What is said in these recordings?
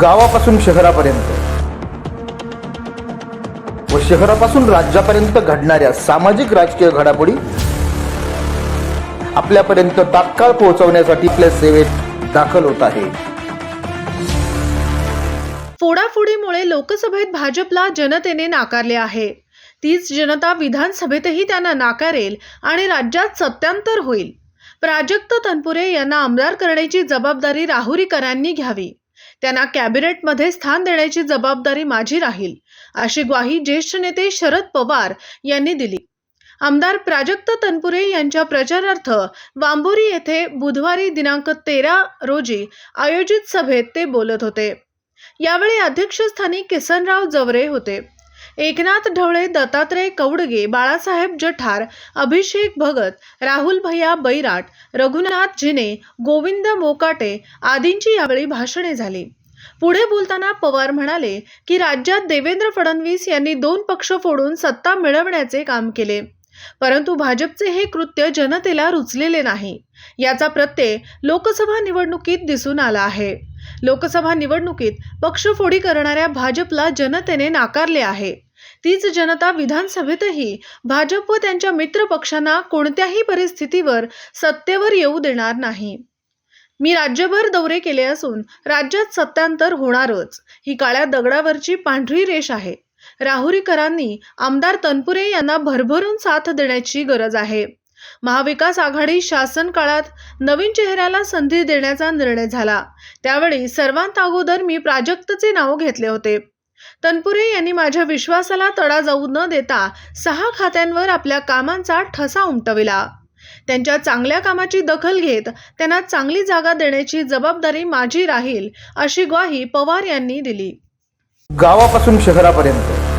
गावापासून शहरापर्यंत व शहरापासून राज्यापर्यंत घडणाऱ्या सामाजिक राजकीय घडामोडी आपल्यापर्यंत तात्काळ पोहोचवण्यासाठी आपल्या सेवेत दाखल होत आहे. फोडाफोडीमुळे लोकसभेत भाजपला जनतेने नाकारले आहे. तीच जनता विधानसभेतही त्यांना नाकारेल आणि राज्यात सत्यांतर होईल. प्राजक्त तनपुरे यांना आमदार करण्याची जबाबदारी राहुरीकरांनी घ्यावी. त्यांना कॅबिनेटमध्ये स्थान देण्याची जबाबदारी माझी राहील अशी ग्वाही ज्येष्ठ नेते शरद पवार यांनी दिली. आमदार प्राजक्त तनपुरे यांच्या प्रचारार्थ वांबोरी येथे बुधवारी दिनांक तेरा रोजी आयोजित सभेत ते बोलत होते. यावेळी अध्यक्षस्थानी किसनराव जवरे होते. एकनाथ ढवळे दत्तात्रय कौडगे बाळासाहेब जठार अभिषेक भगत राहुल भैया बैराट रघुनाथ जिने गोविंद मोकाटे आदींची यावेळी भाषणे झाली. पुढे बोलताना पवार म्हणाले की राज्यात देवेंद्र फडणवीस यांनी दोन पक्ष फोडून सत्ता मिळवण्याचे काम केले. परंतु भाजपचे हे कृत्य जनतेला रुचलेले नाही. याचा प्रत्यय लोकसभा निवडणुकीत दिसून आला आहे. लोकसभा निवडणुकीत पक्षफोडी करणाऱ्या भाजपला जनतेने नाकारले आहे. तीच जनता विधानसभेतही भाजप व त्यांच्या मित्र पक्षांना कोणत्याही परिस्थितीवर सत्तेवर येऊ देणार नाही. मी राज्यभर दौरे केले असून राज्यात सत्यांतर होणारच. ही काळ्या दगडावरची पांढरी रेष आहे. राहुरीकरांनी आमदार तनपुरे यांना भरभरून साथ देण्याची गरज आहे. महाविकास आघाडी शासन काळात नवीन चेहऱ्याला संधी देण्याचा निर्णय झाला. त्यावेळी सर्वांत अगोदर मी प्राजक्तचे नाव घेतले होते. तनपुरे यांनी माझ्या विश्वासाला तडा जाऊ न देता सहा खात्यांवर आपल्या कामांचा ठसा उमटविला. त्यांच्या चांगल्या कामाची दखल घेत त्यांना चांगली जागा देण्याची जबाबदारी माझी राहील अशी ग्वाही पवार यांनी दिली. गावापासून शहरापर्यंत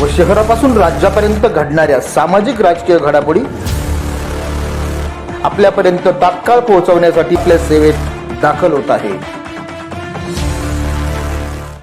व शहरापासून राज्यापर्यंत घडणाऱ्या सामाजिक राजकीय घडामोडी आपल्यापर्यंत तात्काळ पोहोचवण्यासाठी आपल्या सेवेत दाखल होत आहे.